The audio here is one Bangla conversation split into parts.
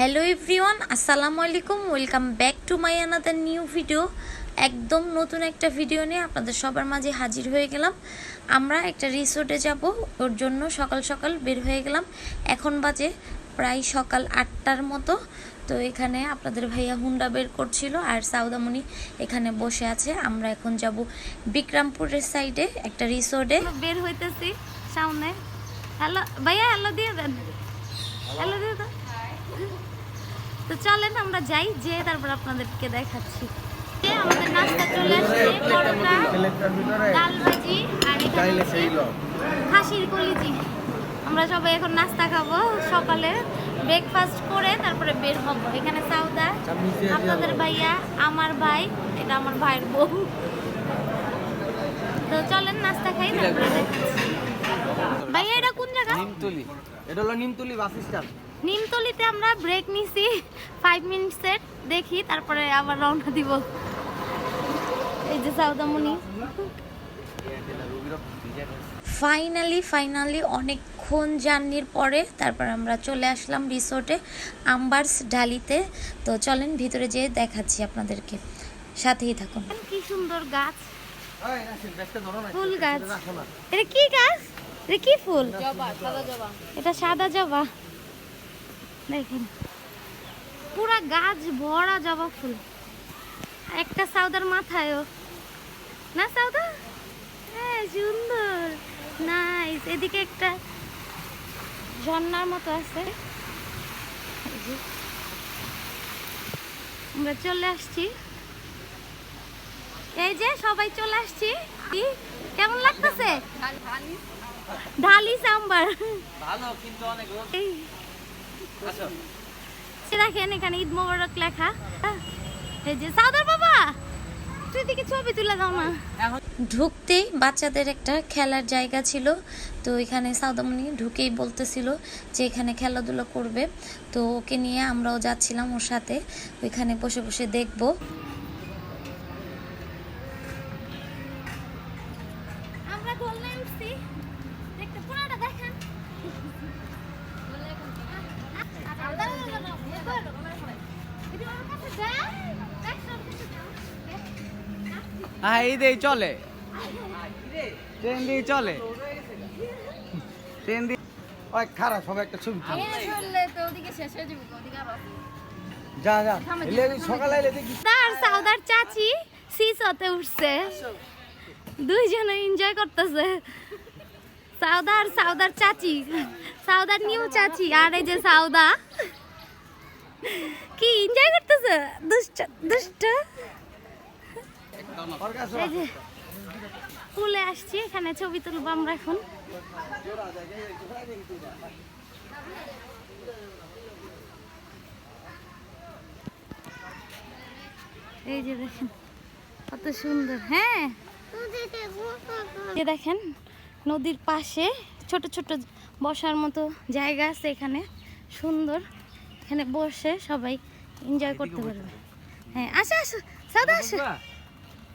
হ্যালো এভরিওয়ান আসসালামু আলাইকুম welcome back to my another new video একদম নতুন একটা ভিডিও নিয়ে আপনাদের সবার মাঝে হাজির হয়ে গেলাম। আমরা একটা রিসোর্টে যাব, ওর জন্য সকাল সকাল বের হয়ে গেলাম। এখন বাজে প্রায় সকাল আটটার মতো। তো এখানে আপনাদের ভাইয়া হুন্ডা বের করছিল আর সাউদামণি এখানে বসে আছে। আমরা এখন যাব বিক্রমপুরের সাইডে একটা রিসোর্টে বের হইতেছি সামনে। হ্যালো ভাইয়া হ্যালো দিয়ে দেন। হ্যালো দিয়ে দেন। তো চলেন আমরা যাই যে তারপর আপনাদেরকে দেখাচ্ছি। আমাদের নাস্তা চলে আসছে পরোটা ডাল ভাজি আর খাসির কলিজি। আমরা সবাই এখন নাস্তা খাব সকালে ব্রেকফাস্ট করে তারপরে বের হব। এখানে সাউদা আপনাদের ভাইয়া আমার ভাই এটা আমার ভাইয়ের বউ। তো চলেন নাস্তা খাই তারপরে দেখাচ্ছি। ভাইয়া এটা কোন জায়গা? নিমতলি। এটা হলো নিমতলি বাস স্ট্যান্ড। নিমতলিতে আমরা ব্রেক নিছি। ফাইভ মিনিটসের দেখি তারপরে আবার রওনা দিব। এই যে সাউদামণি ফাইনালি ফাইনালি অনেকক্ষণ জার্নির পরে তারপর আমরা চলে আসলাম রিসোর্টে আম্বার্স ঢালিতে তো চলেন ভিতরে যেয়ে দেখাচ্ছি আপনাদেরকে। সাথেই থাকুন। কি সুন্দর গাছ। ফুল গাছ। এটা কি গাছ? এটা কি ফুল? এটা সাদা জবা। দেখেন। পুরা গাছ ভরা জবা ফুল। একটা সাউদার মাথায়ও। না সাউদা? হ্যাঁ সুন্দর। নাইস এদিকে একটা ঝর্নার মতো আছে। আমরা চলে আসছি। এই যে সবাই চলে আসছি। কি? কেমন লাগতেছে? ঢালি সাম্বার। ভালো কিন্তু অনেক দেখেন এখানে ঈদ মোবারক লেখা। এই যে সাউদার বাবা তুই ছবি তুলে দাও না। ঢুকতেই বাচ্চাদের একটা খেলার জায়গা ছিল তো এখানে সাউদামণি ঢুকেই বলতেছিল যে এখানে খেলাধুলা করবে। তো ওকে নিয়ে আমরাও যাচ্ছিলাম ওর সাথে ওইখানে বসে বসে দেখব আমরা দোলনায় উঠছি দেখতে পুরোটা দেখেন হ্যাঁ এই চলে। ট্রেন দিয়ে চলে। ট্রেন দিয়ে ওই খারাপ সবাই একটা ছবি যা যা। সকালে তার সাউদার চাচি সিসতে উঠছে। দুইজনে এনজয় করতেছে। সাউদার সাউদার চাচি। সাউদার নিউ চাচি। আর এই যে সাউদা। কি এনজয় করতেছে? দুষ্ট দুষ্ট। এই যে ফুলে আসছি, এখানে ছবি তুলবো আমরা এখন। এই যে দেখেন, কত সুন্দর হ্যাঁ? দেখেন, নদীর পাশে ছোট ছোট বসার মতো জায়গা আছে এখানে, সুন্দর। এখানে বসে সবাই এনজয় করতে পারবে। হ্যাঁ আসো আসো, সাদা আসো।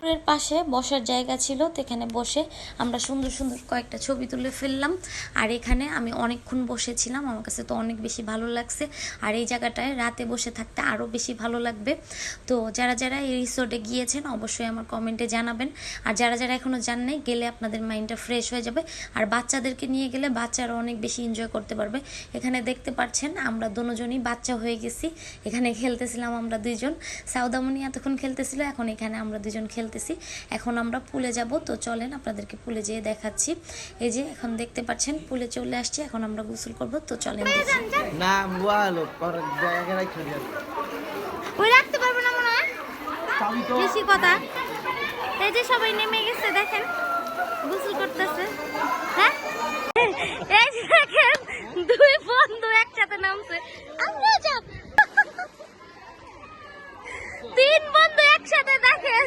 পুকুরের পাশে বসার জায়গা ছিল তো এখানে বসে আমরা সুন্দর সুন্দর কয়েকটা ছবি তুলে ফেললাম। আর এখানে আমি অনেকক্ষণ বসেছিলাম, আমার কাছে তো অনেক বেশি ভালো লাগছে। আর এই জায়গাটায় রাতে বসে থাকতে আরও বেশি ভালো লাগবে। তো যারা যারা এই রিসোর্টে গিয়েছেন, অবশ্যই আমার কমেন্টে জানাবেন। আর যারা যারা এখনও যান নাই, গেলে আপনাদের মাইন্ডটা ফ্রেশ হয়ে যাবে। আর বাচ্চাদেরকে নিয়ে গেলে বাচ্চারা অনেক বেশি এনজয় করতে পারবে। এখানে দেখতে পাচ্ছেন, আমরা দুজনই বাচ্চা হয়ে গেছি। এখানে খেলতেছিলাম আমরা দুইজন। সাউদামণি এতক্ষণ খেলতেছিল, এখন এখানে আমরা দুজন খেলতেছি এখন আমরা পুলে যাব। তো চলেন আপনাদেরকে পুলে যেয়ে দেখাচ্ছি। এই যে এখন দেখতে পাচ্ছেন পুলে চলে আসছি। এখন আমরা গোসল করব। তো চলেন দেখি। না বুয়ালো পর জায়গা রাখছো ওই রাখতে পারব না মনে হয়? বেশি কথা। এই যে সবাই নেমে গেছে দেখেন। গোসল করতেছে। হ্যাঁ? এই দেখেন দুই বন্ধু একসাথে নামছে। আমরা যাব তিন বন্ধু একসাথে দেখেন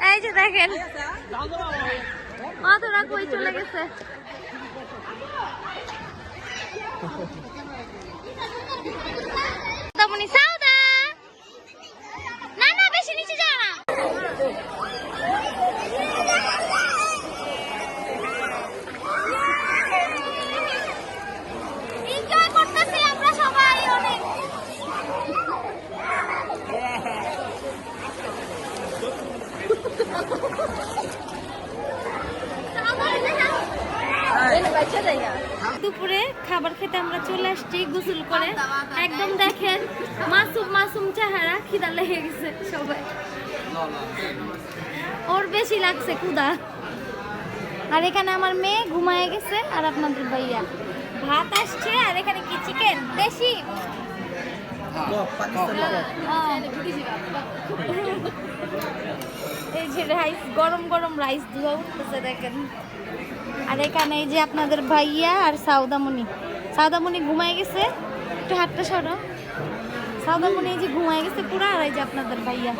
এই যে দেখেন। অতটা কই চলে গেছে তমনি সাউদা না না বেশি নিচে যাও না এনজয় করতেছি আমরা সবাই অনেক দুপুরে খাবার খেতে আমরা চলে আসছি গোসল করে। একদম দেখেন মাসুম মাসুম চেহারা খিদা লেগে গেছে সবাই। ওর বেশি লাগছে ক্ষুদা আর এখানে আমার মেয়ে ঘুমায় গেছে আর আপনাদের ভাইয়া। ভাত আসছে আর এখানে কি চিকেন দেশি? এই যে রাইস গরম গরম রাইস ধোয়া উঠতেছে দেখেন। আর এখানে এই যে আপনাদের ভাইয়া আর সাউদামণি সাউদামণি ঘুমায় গেছে? একটু হাতটা সরো সাউদামণি এই যে ঘুমায় গেছে পুরো আর এই যে আপনাদের ভাইয়া।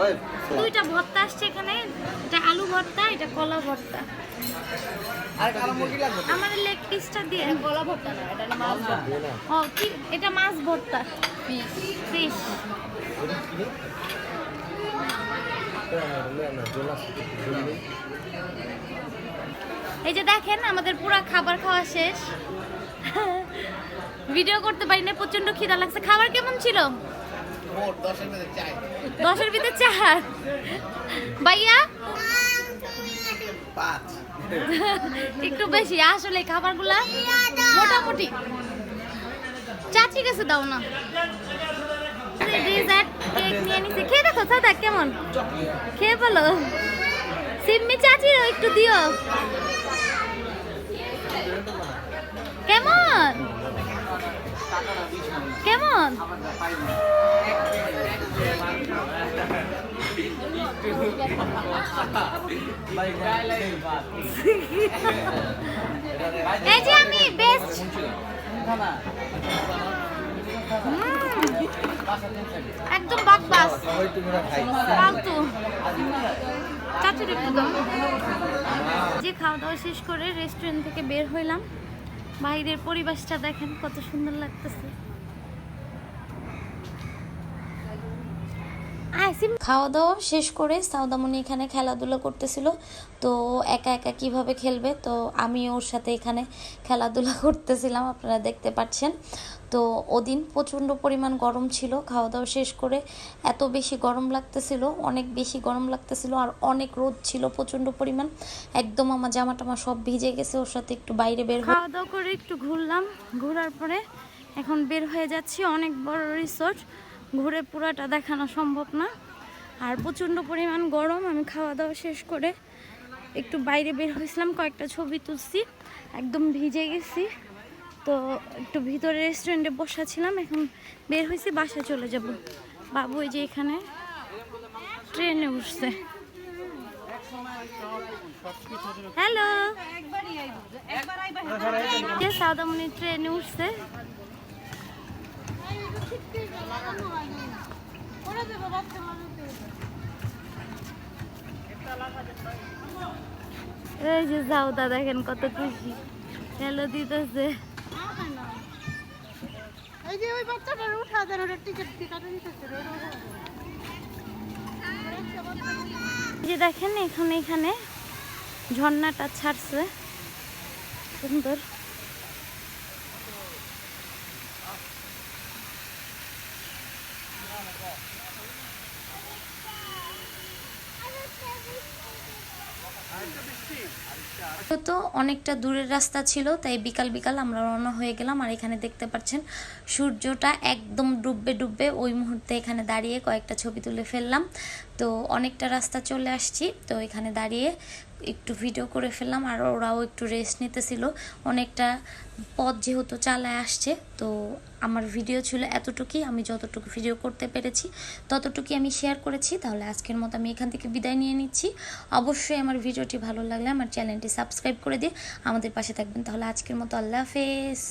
দুইটা ভর্তা আসছে এখানে। এটা আলু ভর্তা এটা কলা ভর্তা। আমার লেগ পিসটা দিয়ে। কলা ভর্তা না এটা মাছ ও কি? এটা মাছ ভর্তা। ফিশ ফিশ এই যে দেখেন, আমাদের পুরা খাবার খাওয়া শেষ। ভিডিও করতে পারি না প্রচণ্ড খিদা লাগছে। খাবার কেমন ছিল? দশের ভিতরে চার। ভাইয়া? একটু বেশি, আসলে খাবারগুলা মোটামুটি। চাচি কাছে দাও না। ডেজার্ট কেক নিয়ে নিছি খেয়ে দেখো, সাদা, কেমন? খেয়ে বলো। সিম্মি চাচিরও একটু দিও। কেমন? কেমন? এই যে আমি বেস্ট একদম বাক বাস ওই তুমি খাই ফালতু। চাচুর একটু দাও। যে খাওয়া দাওয়া শেষ করে রেস্টুরেন্ট থেকে বের হইলাম, বাইরের পরিবেশটা দেখেন কত সুন্দর লাগতেছে। খাওয়া দাওয়া শেষ করে সাউদামণি এখানে খেলাধুলা করতেছিল, তো একা একা কীভাবে খেলবে? তো আমি ওর সাথে এখানে খেলাধুলা করতেছিলাম, আপনারা দেখতে পাচ্ছেন। তো ওদিন প্রচণ্ড পরিমাণ গরম ছিল খাওয়া দাওয়া শেষ করে এত বেশি গরম লাগতেছিল, অনেক বেশি গরম লাগতেছিল আর অনেক রোদ ছিল প্রচণ্ড পরিমাণ। একদম আমার জামা টামা সব ভিজে গেছে, ওর সাথে একটু বাইরে বের খাওয়া দাওয়া করে একটু ঘুরলাম, ঘোরার পরে এখন বের হয়ে যাচ্ছি অনেক বড় রিসোর্ট, ঘুরে পুরাটা দেখানো সম্ভব না। আর প্রচণ্ড পরিমাণ গরম, আমি খাওয়া দাওয়া শেষ করে একটু বাইরে বের হয়েছিলাম, কয়েকটা ছবি তুলছি, একদম ভিজে গেছি। তো একটু ভিতরে রেস্টুরেন্টে বসা ছিলাম এখন বের হয়েছি, বাসায় চলে যাব। বাবু এই যে এখানে ট্রেনে উঠছে। হ্যালো যে সাদামণি ট্রেনে উঠছে। এই যে যাও দাদা এখন কত খুশি। হ্যালো দিতেছে। এই যে ওই বাচ্চাটার উঠা দেন ওটা টিকিট কাটা দিতেছে দেখেন, এখানে এখানে ঝর্ণাটা ছাড়ছে। সুন্দর। তো অনেকটা দূরের রাস্তা ছিল, তাই বিকাল বিকাল আমরা রওনা হয়ে গেলাম। আর এখানে দেখতে পাচ্ছেন, সূর্যটা একদম ডুববে ডুববে ওই মুহূর্তে এখানে দাঁড়িয়ে কয়েকটা ছবি তুলে ফেললাম। তো অনেকটা রাস্তা চলে আসছি। তো এখানে দাঁড়িয়ে একটু ভিডিও করে ফেললাম আর ওরাও একটু রেস্ট নিতেছিল। অনেকটা পথ যেহেতু চালায় আসছে, তো আমার ভিডিও ছিল এতটুকুই। আমি যতটুকু ভিডিও করতে পেরেছি, ততটুকুই আমি শেয়ার করেছি। তাহলে আজকের মতো আমি এখান থেকে বিদায় নিয়ে নিচ্ছি। অবশ্যই আমার ভিডিওটি ভালো লাগলে আমার চ্যানেলটি সাবস্ক্রাইব করে দিয়ে আমাদের পাশে থাকবেন। তাহলে আজকের মতো আল্লাহ হাফেজ।